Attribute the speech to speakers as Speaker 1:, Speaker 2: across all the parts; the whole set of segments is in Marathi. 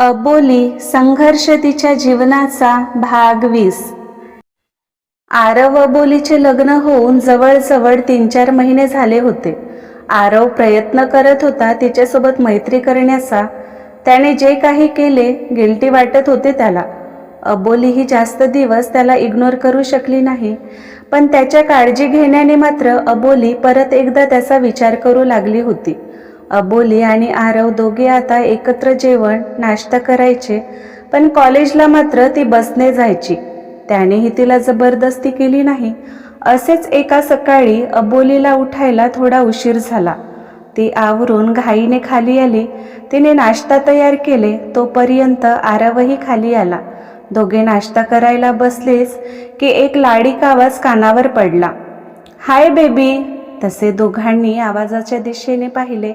Speaker 1: अबोली संघर्ष तिच्या जीवनाचा भाग वीस. आरव अबोलीचे लग्न होऊन जवळजवळ तीन चार महिने झाले होते. आरव प्रयत्न करत होता तिच्यासोबत मैत्री करण्याचा. त्याने जे काही केले गिल्टी वाटत होते त्याला. अबोली ही जास्त दिवस त्याला इग्नोर करू शकली नाही. पण त्याच्या काळजी घेण्याने मात्र अबोली परत एकदा त्याचा विचार करू लागली होती. अबोली आणि आरव दोघे आता एकत्र जेवण नाश्ता करायचे पण कॉलेजला मात्र ती बसने जायची. त्यानेही तिला जबरदस्ती केली नाही. असेच एका सकाळी अबोलीला उठायला थोडा उशीर झाला. ती आवरून घाईने खाली आली. तिने नाश्ता तयार केले तोपर्यंत आरवही खाली आला. दोघे नाश्ता करायला बसलेच की एक लाडीक आवाज कानावर पडला. Hi baby! तसे दोघांनी आवाजाच्या दिशेने पाहिले.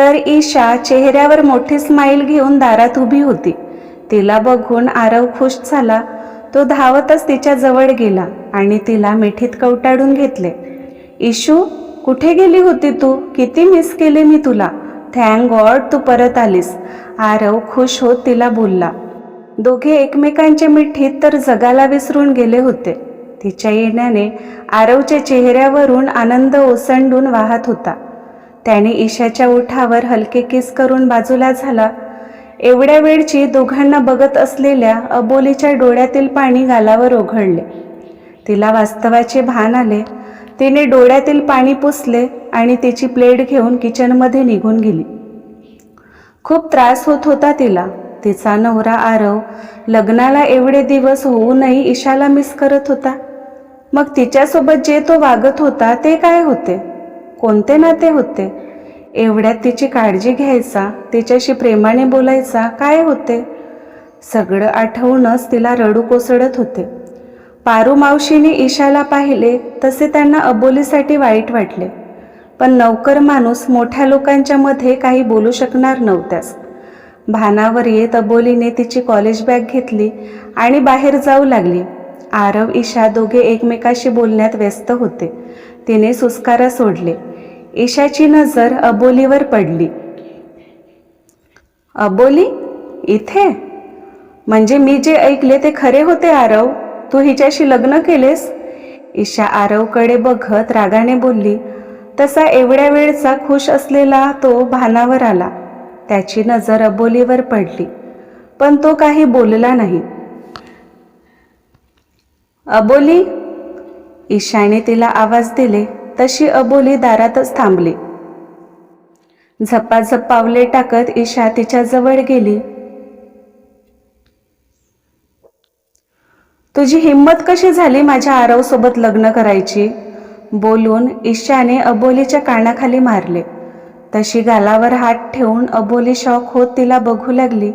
Speaker 1: तर ईशा चेहऱ्यावर मोठी स्माईल घेऊन दारात उभी होती. तिला बघून आरव खुश झाला. तो धावतच तिच्या जवळ गेला आणि तिला मिठीत कवटाळून घेतले. इशू कुठे गेली होती तू? किती मिस केले मी तुला. थँक गॉड तू परत आलीस. आरव खुश होत तिला बोलला. दोघे एकमेकांच्या मिठीत तर जगाला विसरून गेले होते. तिच्या येण्याने आरवच्या चेहऱ्यावरून आनंद ओसंडून वाहत होता. त्याने ईशाच्या ओठावर हलके किस करून बाजूला झाला. एवढ्या वेळची दोघांना बघत असलेल्या अबोलीच्या डोळ्यातील पाणी गालावर ओघळले. तिला वास्तवाचे भान आले. तिने डोळ्यातील पाणी पुसले आणि तिची प्लेट घेऊन किचनमध्ये निघून गेली. खूप त्रास होत होता तिला. तिचा नवरा आरव लग्नाला एवढे दिवस होऊनही ईशाला मिस करत होता. मग तिच्यासोबत जे तो वागत होता ते काय होते? कोणते नाते होते? एवढ्यात तिची काळजी घ्यायचा तिच्याशी प्रेमाने बोलायचा काय होते? सगळं आठवूनच तिला रडू कोसळत होते. पारू मावशीने ईशाला पाहिले तसे त्यांना अबोलीसाठी वाईट वाटले. पण नौकर माणूस मोठ्या लोकांच्या मध्ये काही बोलू शकणार नव्हत्यास. भानावर येत अबोलीने तिची कॉलेज बॅग घेतली आणि बाहेर जाऊ लागली. आरव ईशा दोघे एकमेकाशी बोलण्यात व्यस्त होते. तिने सुस्कारा सोडले. ईशाची नजर अबोलीवर पडली. अबोली इथे? म्हणजे मी जे ऐकले ते खरे होते आरव? तू हिच्याशी लग्न केलेस? ईशा आरवकडे बघत रागाने बोलली. तसा एवढ्या वेळचा खुश असलेला तो भानावर आला. त्याची नजर अबोलीवर पडली. पण तो काही बोलला नाही. अबोली ईशाने तिला आवाज दिले. तशी अबोली दारातच थांबली. झपाझप पावले टाकत ईशा तिच्या जवळ गेली. तुझी हिंमत कशी झाली माझ्या आरव सोबत लग्न करायची? बोलून ईशाने अबोलीच्या कानाखाली मारले. तशी गालावर हात ठेवून अबोली शॉक होत तिला बघू लागली.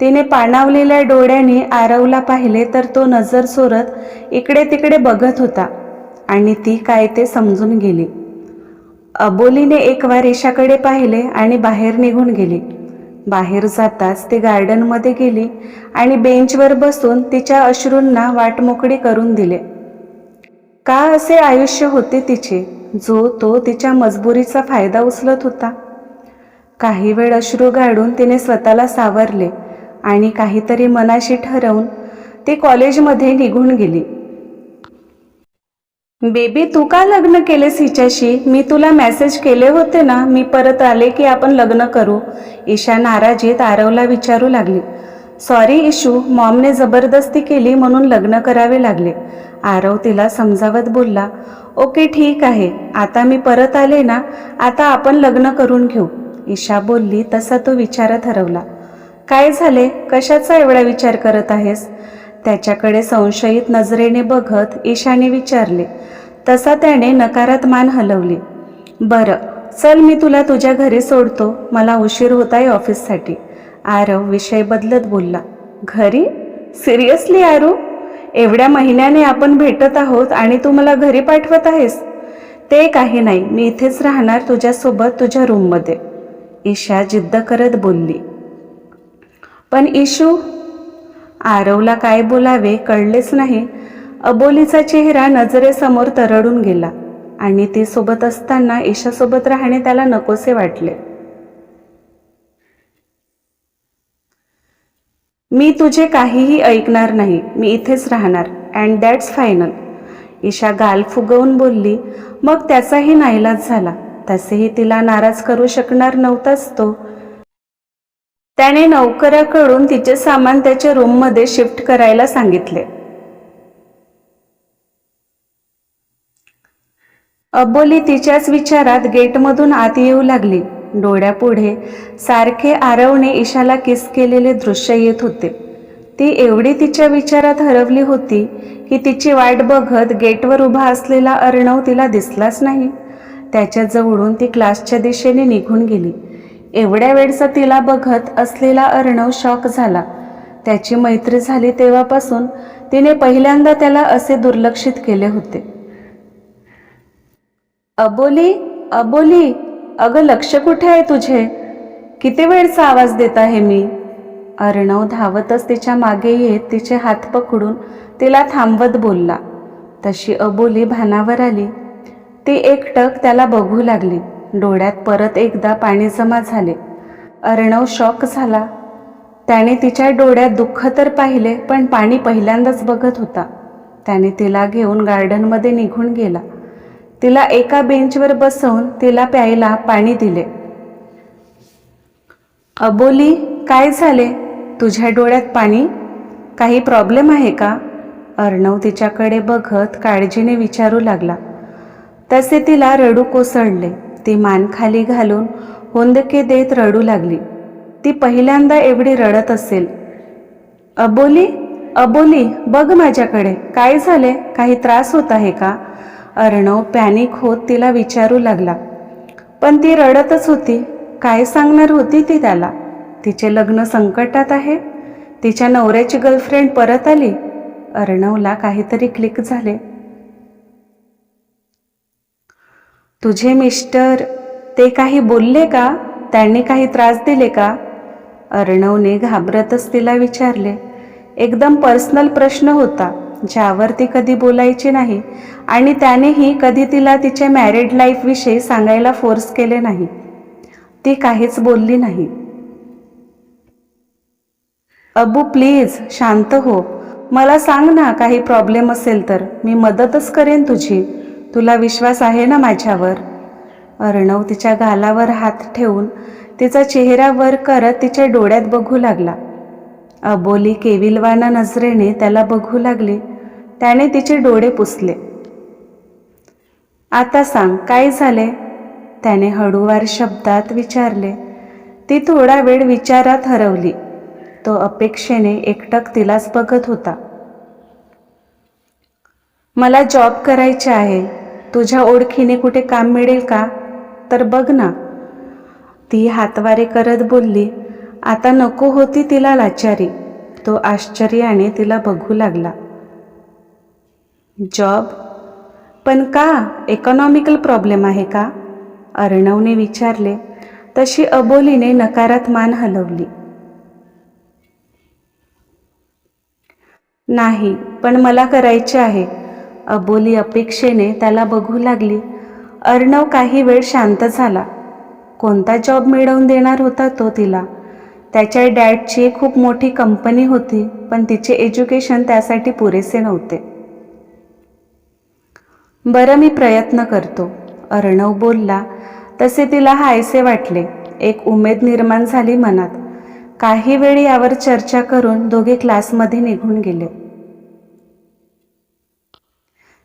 Speaker 1: तिने पाणावलेल्या डोळ्याने आरवला पाहिले तर तो नजर सोरत इकडे तिकडे बघत होता. आणि ती काय ते समजून गेली. अबोलीने एक वार ईशाकडे पाहिले आणि बाहेर निघून गेली. बाहेर जाताच ती गार्डनमध्ये गेली आणि बेंचवर बसून तिच्या अश्रूंना वाट मोकळी करून दिले. का असे आयुष्य होते तिचे जो तो तिच्या मजबुरीचा फायदा उचलत होता? काही वेळ अश्रू गाडून तिने स्वतःला सावरले आणि काहीतरी मनाशी ठरवून ती कॉलेजमध्ये निघून गेली. बेबी तू का लग्न केलेस हिच्याशी? मी तुला मेसेज केले होते ना मी परत आले की आपण लग्न करू. ईशा नाराजीत आरवला विचारू लागली. सॉरी इशू मॉमने जबरदस्ती केली म्हणून लग्न करावे लागले. आरव तिला समजावत बोलला ओके ठीक आहे. आता मी परत आले ना आता आपण लग्न करून घेऊ. ईशा बोलली तसा तो विचारत हरवला काय झाले? कशाचा एवढा विचार करत आहेस? त्याच्याकडे संशयित नजरेने बघत ईशाने विचारले तसा त्याने नकारात मान हलवली. बरं चल मी तुला तुझ्या घरी सोडतो मला उशीर होत आहे ऑफिससाठी. आरव विषय बदलत बोलला घरी? सिरियसली आरू एवढ्या महिन्याने आपण भेटत आहोत आणि तू मला घरी पाठवत आहेस? ते काही नाही मी इथेच राहणार तुझ्यासोबत तुझ्या रूममध्ये. ईशा जिद्द करत बोलली पण इशू आरवला काय बोलावे कळलेच नाही. अबोलीचा चेहरा नजरेसमोर तरडून गेला आणि ती सोबत असताना ईशासोबत राहणे त्याला नकोसे वाटले. मी तुझे काहीही ऐकणार नाही मी इथेच राहणार अँड दॅट्स फायनल ईशा गाल फुगवून बोलली. मग त्याचाही नाईलाज झाला. तसेही तिला नाराज करू शकणार नव्हताच तो. त्याने नौकराकडून तिचे सामान त्याच्या रूममध्ये शिफ्ट करायला सांगितले. अबोली तिच्याच विचारात गेटमधून आत येऊ लागली. डोळ्यापुढे सारखे आरवने ईशाला किस केलेले दृश्य येत होते. ती एवढी तिच्या विचारात हरवली होती की तिची वाट बघत गेटवर उभा असलेला अर्णव तिला दिसलाच नाही. त्याच्या जवळून ती क्लासच्या दिशेने निघून गेली. एवढ्या वेळचा तिला बघत असलेला अर्णव शॉक झाला. त्याची मैत्री झाली तेव्हापासून तिने पहिल्यांदा त्याला असे दुर्लक्षित केले होते. अबोली अबोली अगं लक्ष कुठे आहे तुझे? किती वेळचा आवाज देत आहे मी? अर्णव धावतच तिच्यामागे येत तिचे हात पकडून तिला थांबवत बोलला. तशी अबोली भानावर आली. ती एकटक त्याला बघू लागली. डोळ्यात परत एकदा पाणी जमा झाले. अर्णव शॉक झाला. त्याने तिच्या डोळ्यात दुःख तर पाहिले पण पाणी पहिल्यांदाच बघत होता. त्याने तिला घेऊन गार्डनमध्ये निघून गेला. तिला एका बेंचवर बसवून तिला प्यायला पाणी दिले. अबोली काय झाले? तुझ्या डोळ्यात पाणी? काही प्रॉब्लेम आहे का? अर्णव तिच्याकडे बघत काळजीने विचारू लागला. तसे तिला रडू कोसळले. ती मान खाली घालून होंदके देत रडू लागली. ती पहिल्यांदा एवढी रडत असेल. अबोली अबोली बघ माझ्याकडे. काय झाले काही त्रास होत आहे का? अर्णव पॅनिक होत तिला विचारू लागला. पण ती रडतच होती. काय सांगणार होती ती त्याला? तिचे लग्न संकटात आहे. तिच्या नवऱ्याची गर्लफ्रेंड परत आली. अर्णवला काहीतरी क्लिक झाले. तुझे मिस्टर ते काही बोलले का? त्यांनी काही त्रास दिले का? अर्णवने घाबरतच तिला विचारले. एकदम पर्सनल प्रश्न होता ज्यावर ती कधी बोलायची नाही आणि त्यानेही कधी तिला तिच्या मॅरिड लाईफविषयी सांगायला फोर्स केले नाही. ती काहीच बोलली नाही. अबू प्लीज शांत हो. मला सांग ना काही प्रॉब्लेम असेल तर. मी मदतच करेन तुझी. तुला विश्वास आहे ना माझ्यावर? अर्णव तिच्या गालावर हात ठेवून तिचा चेहरा वर करत तिच्या डोळ्यात बघू लागला. अबोली केविलवाना नजरेने त्याला बघू लागली. त्याने तिचे डोळे पुसले. आता सांग काय झाले? त्याने हळूवार शब्दात विचारले. ती थोडा वेळ विचारात हरवली. तो अपेक्षेने एकटक तिलाच बघत होता. मला जॉब करायचे आहे. तुझ्या ओळखीने कुठे काम मिळेल का? तर बघ ना. ती हातवारे करत बोलली आता नको होती तिला लाचारी. तो आश्चर्याने तिला बघू लागला. जॉब? पण का? इकॉनॉमिकल प्रॉब्लेम आहे का? अर्णवने विचारले. तशी अबोलीने नकारात मान हलवली. नाही पण मला करायचे आहे. अबोली अपेक्षेने त्याला बघू लागली. अर्णव काही वेळ शांत झाला. कोणता जॉब मिळवून देणार होता तो तिला? त्याच्या डॅडची खूप मोठी कंपनी होती पण तिचे एज्युकेशन त्यासाठी पुरेसे नव्हते. बरं मी प्रयत्न करतो अर्णव बोलला. तसे तिला हायसे वाटले. एक उमेद निर्माण झाली मनात. काही वेळ यावर चर्चा करून दोघे क्लासमध्ये निघून गेले.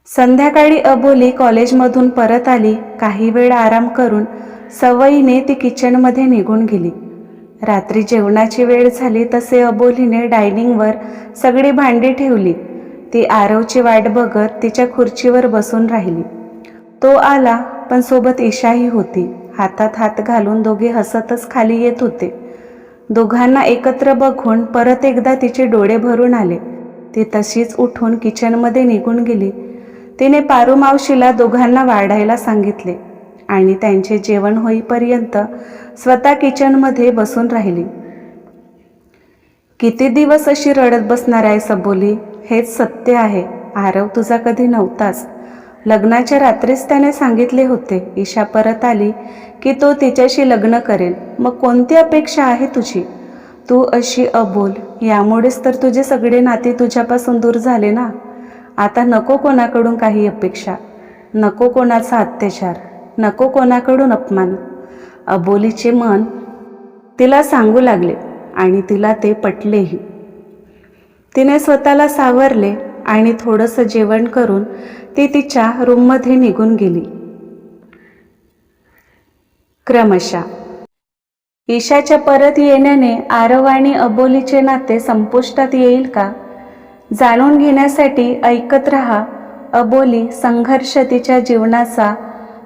Speaker 1: संध्याकाळी अबोली कॉलेजमधून परत आली काही वेळ आराम करून सवयीने ती किचनमध्ये निघून गेली. रात्री जेवणाची वेळ झाली तसे अबोलीने डायनिंगवर सगळी भांडी ठेवली. ती आरवची वाट बघत तिच्या खुर्चीवर बसून राहिली. तो आला पण सोबत ईशाही होती. हातात हात घालून दोघे हसतच खाली येत होते. दोघांना एकत्र बघून परत एकदा तिचे डोळे भरून आले. ती तशीच उठून किचनमध्ये निघून गेली. तिने पारू मावशीला दोघांना वाढायला सांगितले आणि त्यांचे जेवण होईपर्यंत स्वतः किचनमध्ये बसून राहिली. किती दिवस अशी रडत बसणार आहे सबोली हेच सत्य आहे. आरव तुझा कधी नव्हताच. लग्नाच्या रात्रीच त्याने सांगितले होते. ईशा परत आली की तो तिच्याशी लग्न करेल. मग कोणती अपेक्षा आहे तुझी? तू अशी अबोल यामुळेच तर तुझे सगळे नाते तुझ्यापासून दूर झाले ना? आता नको कोणाकडून काही अपेक्षा नको कोणाचा अत्याचार नको कोणाकडून अपमान. अबोलीचे मन तिला सांगू लागले आणि तिला ते पटलेही. तिने स्वतःला सावरले आणि थोडंसं जेवण करून ती तिच्या रूममध्ये निघून गेली. क्रमशः. ईशाच्या परत येण्याने आरव आणि अबोलीचे नाते संपुष्टात येईल का? जाणून घेण्यासाठी ऐकत रहा. अबोली संघर्ष तिच्या जीवनाचा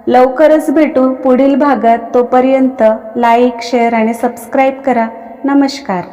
Speaker 1: लवकरच भेटू पुढील भागात. तोपर्यंत लाईक शेअर आणि सबस्क्राईब करा. नमस्कार.